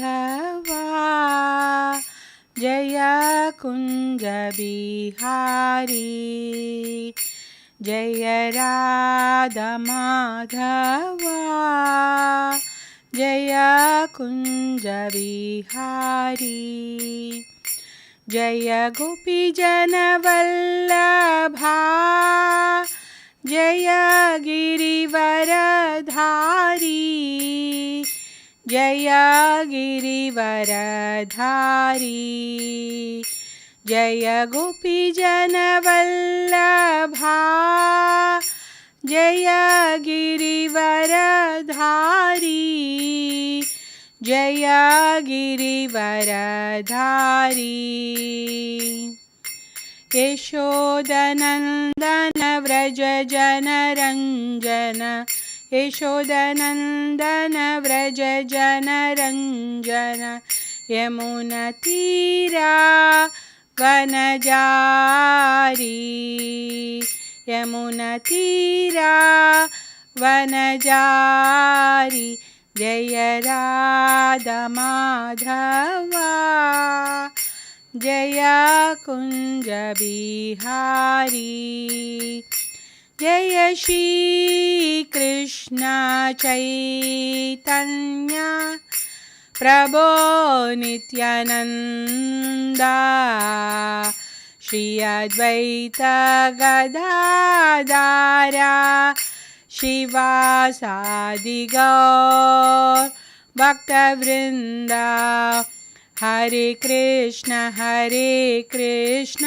माधवा जय कुञ्जबिहारी। जय राधमाधवा जय कुञ्जबिहारी। जय गोपीजनवल्लभा जय गिरिवरधारी। जय गिरिवरधारी जय गोपीजनवल्लभा जय गिरिवरधारी। जय गिरिवरधारी। यशोदनन्दन व्रज जनरञ्जन यशोदनन्दन व्रज जनरञ्जन यमुनतीरा वनजारी। यमुनतीरा वनजारी। जय राधमाधवा। जय कुञ्जबिहारी जय श्रीकृष्ण चैतन्य प्रभो नित्यानन्दा श्री अद्वैत गदाधारा शिवासादिगौर भक्तवृन्दा हरे कृष्ण हरे कृष्ण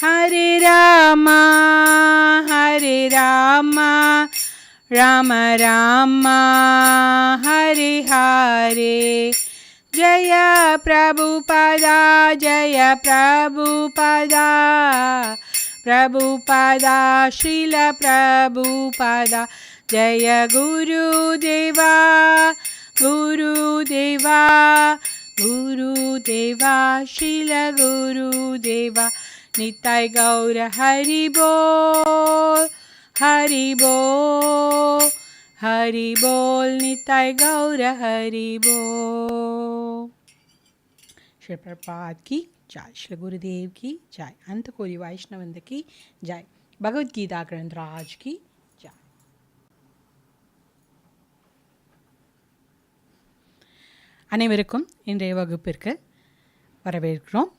हरे राम हरे राम राम राम हरे हरे जय प्रभुपदा जय प्रभुपदा प्रभुपदा श्रील प्रभुपदा जय गुरुदेवा गुरुदेवा गुरुदेवा श्रील गुरुदेवा निताय गौर हरि बोल हरि बोल हरि बोल निताय गौर हरि बोल श्री प्रपात की जय श्री गुरुदेव की जय अंत कोरी वैष्णवंद की जय भगवत गीता ग्रंथराज की जय அனைவருக்கும் இன்றைய வகுப்பிற்கு வரவேற்கிறோம்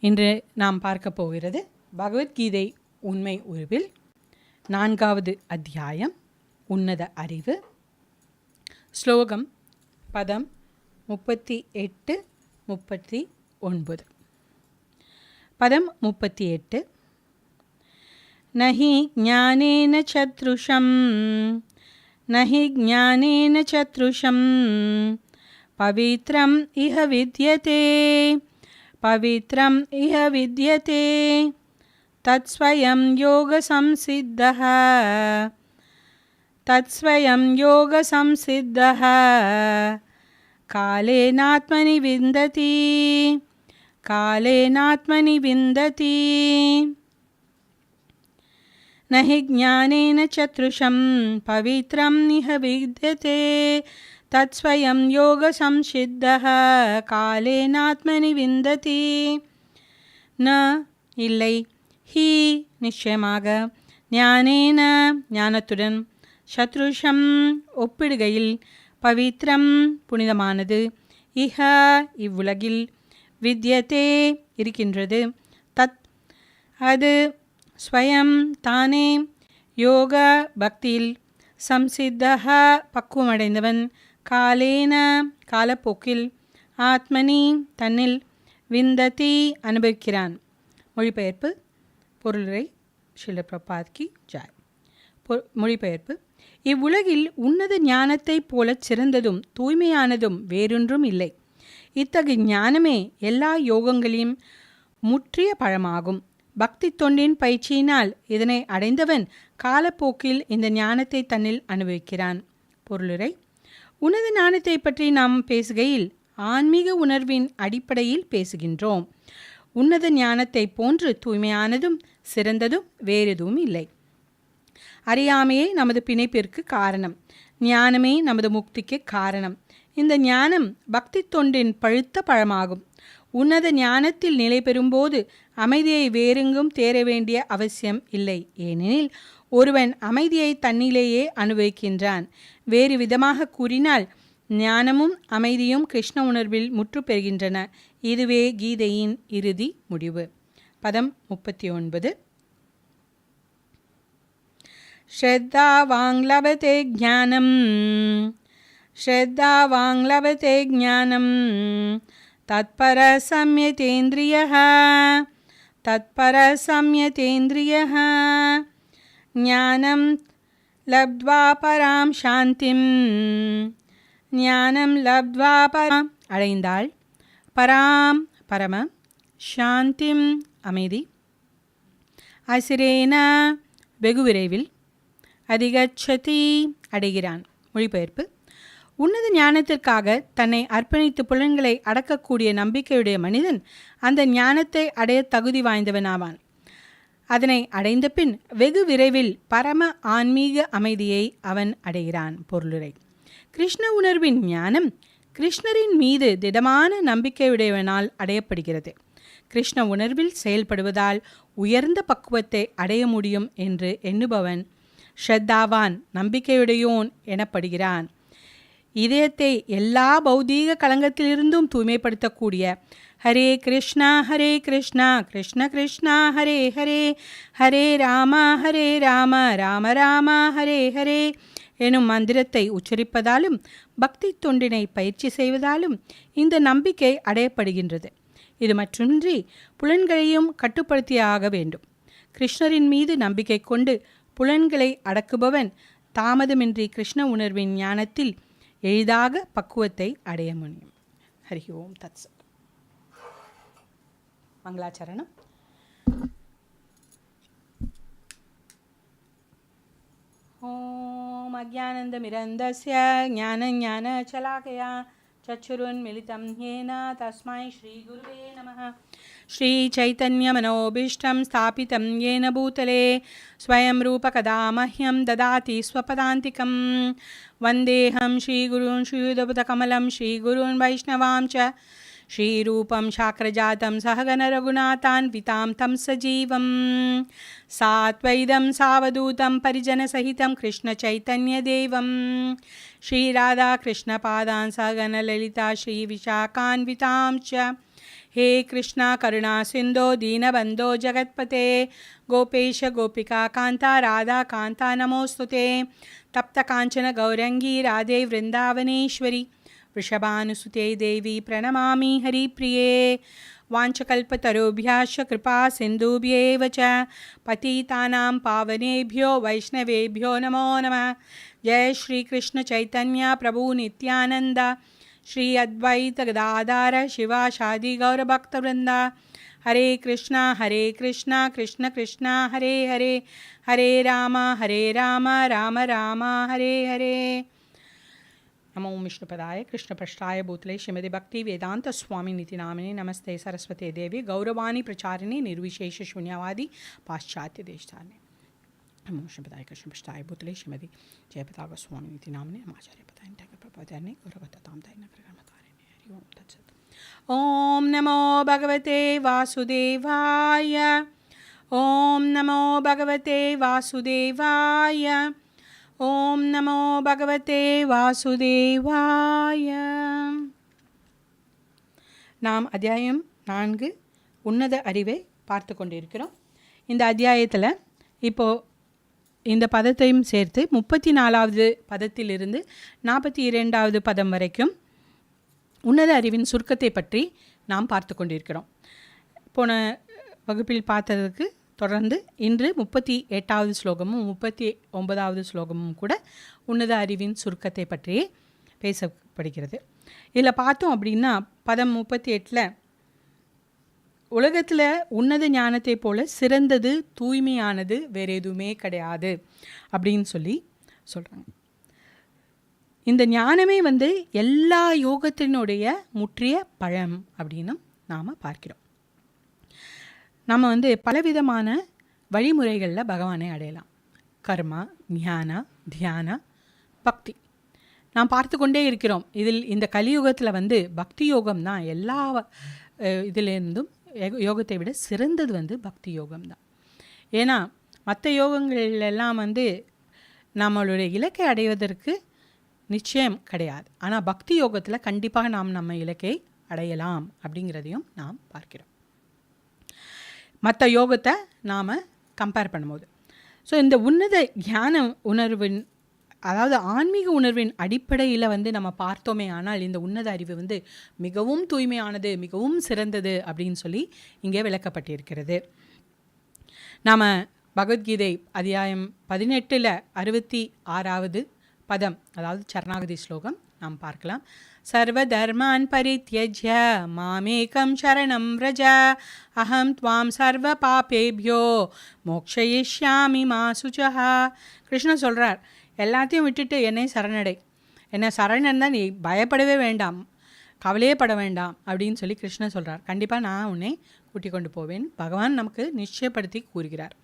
இன்று நாம் பார்க்க போகிறது பகவத்கீதை உண்மை உருவில் நான்காவது அத்தியாயம் உன்னத அறிவு. ஸ்லோகம் பதம் முப்பத்தி எட்டு முப்பத்தி ஒன்பது. பதம் முப்பத்தி எட்டு. நஹி ஜானேன சத்ருஷம் நஹி ஜானேன சத்ருஷம் பவித்ரம் இஹ வித்யதே. पवित्रम् इह विद्यते तत्स्वयं योगसंसिद्धः तत्स्वयं योगसंसिद्धः कालेनात्मनि विन्दति कालेनात्मनि विन्दति न हि ज्ञानेन चतुषं पवित्रम् इह विद्यते तत्स्वयं योगसंसिद्धः कालेनात्मनि विन्दति न இல்லை ஹி நிச்சயமாக ஞானேன ஞானத்துடன் சத்ருஷம் ஒப்பிடுகையில் பவித்ரம் புனிதமானது இஹ இவ்வுலகில் வித்யதே இருக்கின்றது தத் அது ஸ்வயம் தானே யோக பக்தியில் சம்சித்தக பக்குவமடைந்தவன் காலேன காலப்போக்கில் ஆத்மனி தன்னில் விந்ததி அனுபவிக்கிறான். மொழிபெயர்ப்பு பொருளுரை ஷிலபிரபாத்கி ஜாய். பொ- மொழிபெயர்ப்பு. இவ்வுலகில் உன்னத ஞானத்தைப் போலச் சிறந்ததும் தூய்மையானதும் வேறொன்றும் இல்லை. இத்தகைய ஞானமே எல்லா யோகங்களையும் முற்றிய பழமாகும். பக்தி தொண்டின் பயிற்சியினால் இதனை அடைந்தவன் காலப்போக்கில் இந்த ஞானத்தை தன்னில் அனுபவிக்கிறான். பொருளுரை உன்னத ஞானத்தை பற்றி நாம் பேசுகையில் ஆன்மீக உணர்வின் அடிப்படையில் பேசுகின்றோம். உன்னத ஞானத்தை போன்று தூய்மையானதும் சிறந்ததும் வேறெதுவும் இல்லை. அறியாமையே நமது பிணைப்பிற்கு காரணம். ஞானமே நமது முக்திக்கு காரணம். இந்த ஞானம் பக்தி தொண்டின் பழுத்த பழமாகும். உன்னத ஞானத்தில் நிலை பெறும்போது அமைதியை வேறெங்கும் தேர வேண்டிய அவசியம் இல்லை. ஏனெனில் ஒருவன் அமைதியை தன்னிலேயே அனுபவிக்கின்றான். வேறு விதமாக கூறினால் ஞானமும் அமைதியும் கிருஷ்ண உணர்வில் முற்று பெறுகின்றன. இதுவே கீதையின் இறுதி முடிவு. பதம் முப்பத்தி ஒன்பது ஸ்ரத்தாவாங்லபதே ஜானம் ஸ்ரத்தாவாங்லபதே ஜானம் தத்பர சம்யதேந்திரிய தத்பர சம்யதேந்திரிய ஞானம் லப்த்வா பராம் சாந்திம் ஞானம் லப்த்வா பராம் அடைந்தாள் பராம் பரம சாந்திம் அமைதி அசிரேனா வெகு விரைவில் அதிகச்சதி அடைகிறான் மொழிபெயர்ப்பு. உன்னத ஞானத்திற்காக தன்னை அர்ப்பணித்து புலன்களை அடக்கக்கூடிய நம்பிக்கையுடைய மனிதன் அந்த ஞானத்தை அடைய தகுதி வாய்ந்தவன் ஆவான் அதனை அடைந்த பின் வெகு விரைவில் பரம ஆன்மீக அமைதியை அவன் அடைகிறான். பொருளுரை. கிருஷ்ண உணர்வின் ஞானம் கிருஷ்ணரின் மீது திடமான நம்பிக்கையுடையவனால் அடையப்படுகிறது. கிருஷ்ண உணர்வில் செயல்படுவதால் உயர்ந்த பக்குவத்தை அடைய முடியும் என்று எண்ணுபவன் ஷத்தாவான் நம்பிக்கையுடையோன் எனப்படுகிறான். இதயத்தை எல்லா பௌதீக களங்கத்திலிருந்தும் தூய்மைப்படுத்தக்கூடிய ஹரே கிருஷ்ணா ஹரே கிருஷ்ணா கிருஷ்ண கிருஷ்ணா ஹரே ஹரே ஹரே ராமா ஹரே ராம ராம ராமா ஹரே ஹரே எனும் மந்திரத்தை உச்சரிப்பதாலும் பக்தி தொண்டினை பயிற்சி செய்வதாலும் இந்த நம்பிக்கை அடையப்படுகின்றது. இது மற்றொன்றி புலன்களையும் கட்டுப்படுத்தியே ஆக வேண்டும். கிருஷ்ணரின் மீது நம்பிக்கை கொண்டு புலன்களை அடக்குபவன் தாமதமின்றி கிருஷ்ண உணர்வின் ஞானத்தில் எளிதாக பக்குவத்தை அடைய முடியும். ஹரி ஓம் தத்ஸ் మంగళాచరణం. ఓం అజ్ఞానందమిరందస్య చచ్చురున్ చక్షురున్మిళితం హేన తస్మై శ్రీ గురువే నమ. శ్రీచైతన్యమనోభీష్టం స్థాపితం యేన భూతలే స్వయం రూపకదా మహ్యం దదాతి స్వపదాంతికం. వందేహం శ్రీగురున్ శ్రీయుదపుతకమలం శ్రీగురున్ వైష్ణవాం చ श्रीरूपं शाक्रजातं सहगणरघुनाथान्वितां तं सजीवं सात्वैदं सावधूतं परिजनसहितं कृष्णचैतन्यदेवं श्रीराधाकृष्णपादान् सहगणललिता श्रीविशाखान्वितां हे कृष्णा, करुणा, सिन्धो, दीनबन्धो, जगत्पते। गोपेश, गोपिका, कान्ता, राधा, कान्ता, नमोऽस्तु ते। तप्तकाञ्चन राधे, वृन्दावनेश्वरी। वृषभानुसुते देवी प्रणमामि हरिप्रिये वाञ्छकल्पतरुभ्यश्च कृपा सिन्धुभ्येव च पतितानां पावनेभ्यो वैष्णवेभ्यो नमो नमः जय श्रीकृष्णचैतन्य प्रभु नित्यानन्द श्री अद्वैत गदाधार शिवाशादि गौरभक्तवृन्द हरे कृष्णा हरे कृष्णा कृष्ण कृष्णा हरे हरे हरे राम हरे राम राम राम हरे हरे नमो विष्णुपदाय कृष्णपृष्ठाय भूतले श्रीमति भक्ति वेदांत स्वामी नीति नामिनी नमस्ते सरस्वती देवी गौरवाणी प्रचारिणी निर्विशेष शून्यवादी पाश्चात्य देश धारणी नमो विष्णुपदाय कृष्णपृष्ठाय भूतले श्रीमति जयपता स्वामी नीति नामिनी आचार्य पता ठाकुर प्रपाध्याय गौरवताम ताई नगर हरि ओम तत्सत ॐ नमो भगवते वासुदेवाय ॐ नमो भगवते वासुदेवाय ஓம் நமோ பகவதே வாசுதேவாய. நாம் அத்தியாயம் நான்கு உன்னத அறிவை பார்த்து கொண்டிருக்கிறோம். இந்த அத்தியாயத்தில் இப்போது இந்த பதத்தையும் சேர்த்து முப்பத்தி நாலாவது பதத்திலிருந்து நாற்பத்தி இரண்டாவது பதம் வரைக்கும் உன்னத அறிவின் சுருக்கத்தை பற்றி நாம் பார்த்து கொண்டிருக்கிறோம். போன வகுப்பில் பார்த்ததுக்கு தொடர்ந்து இன்று முப்பத்தி எட்டாவது ஸ்லோகமும் முப்பத்தி ஒன்பதாவது ஸ்லோகமும் கூட உன்னத அறிவின் சுருக்கத்தை பற்றியே பேசப்படுகிறது. இதில் பார்த்தோம் அப்படின்னா பதம் முப்பத்தி எட்டில் உலகத்தில் உன்னத ஞானத்தை போல சிறந்தது தூய்மையானது வேறு எதுவுமே கிடையாது அப்படின்னு சொல்லி சொல்கிறாங்க இந்த ஞானமே வந்து எல்லா யோகத்தினுடைய முற்றிய பழம் அப்படின்னு நாம் பார்க்கிறோம். நம்ம வந்து பலவிதமான வழிமுறைகளில் பகவானை அடையலாம். கர்மா ஞானா தியானா பக்தி. நாம் பார்த்து கொண்டே இருக்கிறோம். இதில் இந்த கலியுகத்தில் வந்து பக்தி யோகம் தான் எல்லா அஹ், இதிலேருந்தும் யோகத்தை விட சிறந்தது வந்து பக்தி யோகம் தான். ஏன்னா மற்ற யோகங்களெல்லாம் வந்து நம்மளுடைய இலக்கை அடைவதற்கு நிச்சயம் கிடையாது. ஆனால் பக்தி யோகத்தில் கண்டிப்பாக நாம் நம்ம இலக்கை அடையலாம் அப்படிங்கிறதையும் நாம் பார்க்கிறோம். மற்ற யோகத்தை நாம் கம்பேர் பண்ணும்போது. ஸோ இந்த உன்னத ஞான உணர்வின் அதாவது ஆன்மீக உணர்வின் அடிப்படையில் வந்து நம்ம பார்த்தோமே ஆனால் இந்த உன்னத அறிவு வந்து மிகவும் தூய்மையானது மிகவும் சிறந்தது அப்படின்னு சொல்லி இங்கே விளக்கப்பட்டிருக்கிறது. நாம் பகவத்கீதை அத்தியாயம் பதினெட்டில் அறுபத்தி ஆறாவது பதம் அதாவது சரணாகதி ஸ்லோகம் நாம் பார்க்கலாம். சர்வ தர்மான் பரித்யஜ்ய மாமேகம் சரணம் ரஜ அஹம் துவாம் சர்வ பாபேபியோ மோக்ஷயிஷ்யாமி மா சுஜஹா. கிருஷ்ணன் சொல்கிறார் எல்லாத்தையும் விட்டுட்டு என்னை சரணடை. என்னை சரணன் தான் நீ பயப்படவே வேண்டாம் கவலையே பட வேண்டாம் அப்படின்னு சொல்லி கிருஷ்ணன் சொல்கிறார் கண்டிப்பாக நான் உன்னை கூட்டிக் கொண்டு போவேன். பகவான் நமக்கு நிச்சயப்படுத்தி கூறுகிறார்.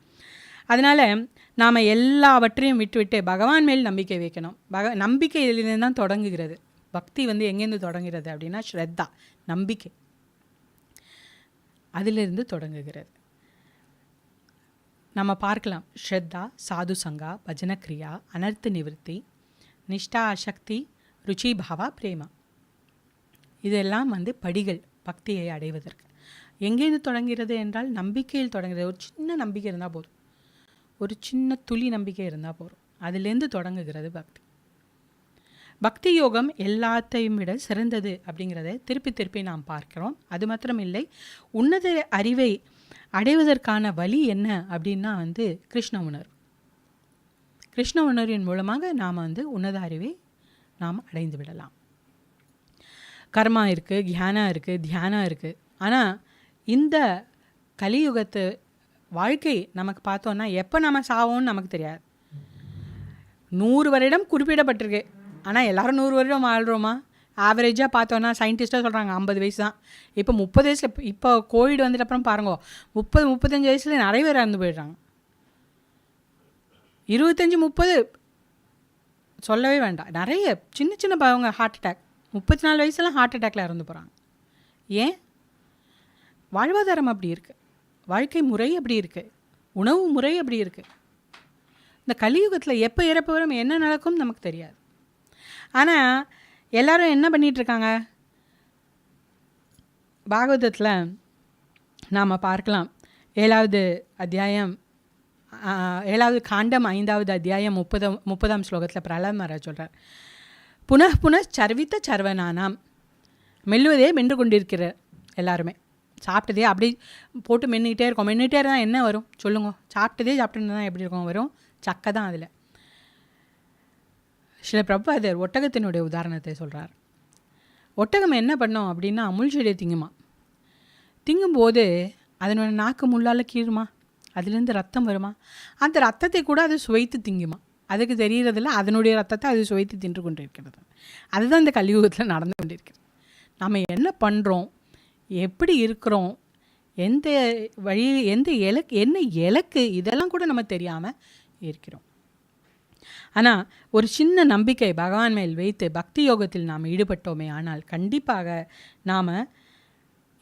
அதனால் நாம் எல்லாவற்றையும் விட்டுவிட்டு பகவான் மேல் நம்பிக்கை வைக்கணும். பக நம்பிக்கை இதிலிருந்து தான் தொடங்குகிறது. பக்தி வந்து எங்கேருந்து தொடங்குகிறது அப்படின்னா ஸ்ரத்தா நம்பிக்கை. அதிலிருந்து தொடங்குகிறது. நம்ம பார்க்கலாம். ஸ்ரத்தா சாது சங்கா பஜனக்ரியா அனர்த்த நிவர்த்தி நிஷ்டா அசக்தி ருச்சி பாவா பிரேமா. இதெல்லாம் வந்து படிகள் பக்தியை அடைவதற்கு. எங்கேருந்து தொடங்குகிறது என்றால் நம்பிக்கையில் தொடங்குகிறது. ஒரு சின்ன நம்பிக்கை இருந்தால் போதும். ஒரு சின்ன துளி நம்பிக்கை இருந்தால் போதும். அதுலேருந்து தொடங்குகிறது பக்தி. பக்தி யோகம் எல்லாத்தையும் விட சிறந்தது அப்படிங்கிறத திருப்பி திருப்பி நாம் பார்க்கிறோம். அது மாத்திரம் இல்லை உன்னத அறிவை அடைவதற்கான வழி என்ன அப்படின்னா வந்து கிருஷ்ண உணர்வு. கிருஷ்ண உணர்வின் மூலமாக நாம் வந்து உன்னத அறிவை நாம் அடைந்து விடலாம். கர்மா இருக்குது கியானம் இருக்குது தியானம் இருக்குது ஆனால் இந்த கலியுகத்து வாழ்க்கை நமக்கு பார்த்தோன்னா எப்போ நம்ம சாவோம்னு நமக்கு தெரியாது. நூறு வருடம் குறிப்பிடப்பட்டிருக்கு. ஆனால் எல்லோரும் நூறு வருடம் வாழ்கிறோமா ஆவரேஜாக பார்த்தோன்னா சயின்டிஸ்ட்டாக சொல்கிறாங்க ஐம்பது வயசு தான். இப்போ முப்பது வயசில் இப்போ கோவிட் வந்துட்டு அப்புறம் பாருங்க முப்பது முப்பத்தஞ்சு வயசில் நிறைய பேர் இறந்து போயிடுறாங்க. இருபத்தஞ்சி முப்பது சொல்லவே வேண்டாம். நிறைய சின்ன சின்ன பவங்க ஹார்ட் அட்டாக் முப்பத்தி நாலு வயசுலாம் ஹார்ட் அட்டாக்ல இறந்து போகிறாங்க ஏன்? வாழ்வாதாரம் அப்படி இருக்குது வாழ்க்கை முறை அப்படி இருக்குது உணவு முறை அப்படி இருக்குது இந்த கலியுகத்தில் எப்போ இறப்பு வரும் என்ன நடக்கும் நமக்கு தெரியாது. ஆனால் எல்லோரும் என்ன பண்ணிகிட்ருக்காங்க பாகவதத்தில் நாம் பார்க்கலாம். ஏழாவது அத்தியாயம் ஏழாவது காண்டம் ஐந்தாவது அத்தியாயம் முப்பதாம் முப்பதாம் ஸ்லோகத்தில் பிரகலாத் மகாராஜ் சொல்கிறார் புனః புனഃ சர்வித்த சர்வனானாம். மெல்லுவதே மென்று கொண்டிருக்கிறார் எல்லாருமே. சாப்பிட்டதே அப்படி போட்டு மென்னுக்கிட்டே இருக்கோம். மென்னுகிட்டே இருந்தால் என்ன வரும்? சொல்லுங்க. சாப்பிட்டதே சாப்பிட்டு தான் எப்படி இருக்கும்? வரும். சக்கை தான் அதில். சில பிரபாதர் ஒட்டகத்தினுடைய உதாரணத்தை சொல்கிறார் ஒட்டகம் என்ன பண்ணோம் அப்படின்னா அமுல் செடியை திங்குமா. திங்கும்போது அதனோட நாக்கு முள்ளால் கீழுமா அதுலேருந்து ரத்தம் வருமா. அந்த ரத்தத்தை கூட அது சுவைத்து திங்குமா. அதுக்கு தெரியறதில்ல அதனுடைய ரத்தத்தை அது சுவைத்து தின்று கொண்டு இருக்கிறது அதுதான் இந்த கலியுகத்தில் நடந்து கொண்டிருக்கிறது. நம்ம என்ன பண்ணுறோம் எப்படி இருக்கிறோம்? எந்த வழி எந்த இலக்கு என்ன இலக்கு? இதெல்லாம் கூட நம்ம தெரியாமல் இருக்கிறோம். ஆனால் ஒரு சின்ன நம்பிக்கை பகவான் மேல் வைத்து பக்தி யோகத்தில் நாம் ஈடுபட்டோமே ஆனால் கண்டிப்பாக நாம்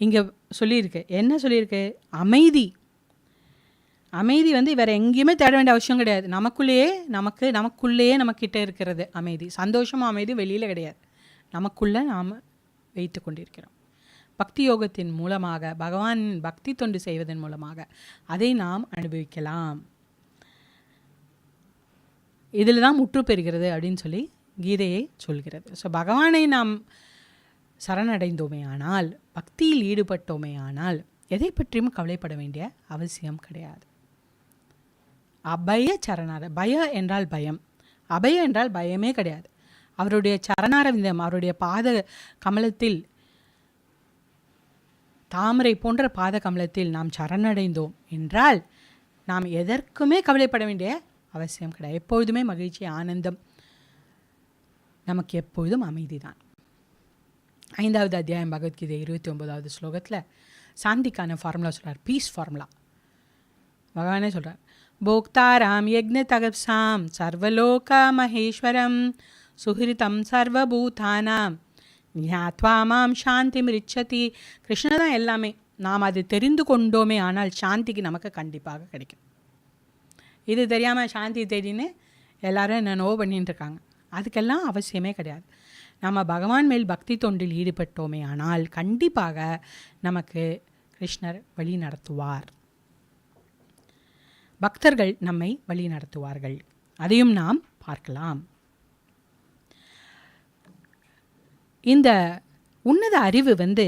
இங்கே சொல்லியிருக்கு. என்ன சொல்லியிருக்கு? அமைதி. அமைதி வந்து வேறு எங்கேயுமே தேட வேண்டிய அவசியம் கிடையாது. நமக்குள்ளேயே நமக்கு நமக்குள்ளேயே நம்மக்கிட்ட இருக்கிறது அமைதி. சந்தோஷமும் அமைதி வெளியில் கிடையாது. நமக்குள்ளே நாம் வைத்து கொண்டிருக்கிறோம். பக்தி யோகத்தின் மூலமாக பகவான் பக்தி தொண்டு செய்வதன் மூலமாக அதை நாம் அனுபவிக்கலாம். இதில் தான் முற்று பெறுகிறது அப்படின்னு சொல்லி கீதையை சொல்கிறது. ஸோ பகவானை நாம் சரணடைந்தோமே ஆனால் பக்தியில் ஈடுபட்டோமே ஆனால் எதை பற்றியும் கவலைப்பட வேண்டிய அவசியம் கிடையாது. அபய சரணார பய என்றால் பயம். அபய என்றால் பயமே கிடையாது. அவருடைய சரணாரவிந்தம் அவருடைய பாத கமலத்தில் தாமரை போன்ற பாத கமலத்தில் நாம் சரணடைந்தோம் என்றால் நாம் எதற்குமே கவலைப்பட வேண்டிய அவசியம் கிடையாது. எப்பொழுதுமே மகிழ்ச்சி ஆனந்தம் நமக்கு எப்பொழுதும் அமைதி தான் ஐந்தாவது அத்தியாயம் பகவத்கீதை இருபத்தி ஒன்பதாவது ஸ்லோகத்தில் சாந்திக்கான ஃபார்முலா சொல்கிறார் பீஸ் ஃபார்முலா பகவானே சொல்கிறார் போக்தாராம் யக்ன தகப்சாம் சர்வலோக மகேஸ்வரம் சுகிருதம் சர்வபூதானாம் ஞாத்வா மாம் சாந்தி மிரிச்சதி. கிருஷ்ணன் தான் எல்லாமே. நாம் அது தெரிந்து கொண்டோமே ஆனால் சாந்திக்கு நமக்கு கண்டிப்பாக கிடைக்கும். இது தெரியாமல் சாந்தி தேடின்னு எல்லாரும் என்னென்னவோ பண்ணிட்டு இருக்காங்க. அதுக்கெல்லாம் அவசியமே கிடையாது. நம்ம பகவான் மேல் பக்தி தொண்டில் ஈடுபட்டோமே ஆனால் கண்டிப்பாக நமக்கு கிருஷ்ணர் வழி நடத்துவார். பக்தர்கள் நம்மை வழி நடத்துவார்கள். அதையும் நாம் பார்க்கலாம். இந்த உன்னத அறிவு வந்து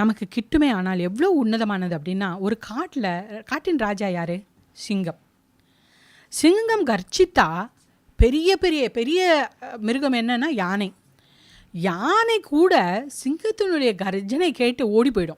நமக்கு கிட்டுமே ஆனால் எவ்வளோ உன்னதமானது அப்படின்னா ஒரு காட்டில் காட்டின் ராஜா யார்? சிங்கம். சிங்கம் கர்ச்சித்தா பெரிய பெரிய பெரிய மிருகம் என்னென்னா யானை. யானை கூட சிங்கத்தினுடைய கர்ஜனை கேட்டு ஓடி போயிடும்.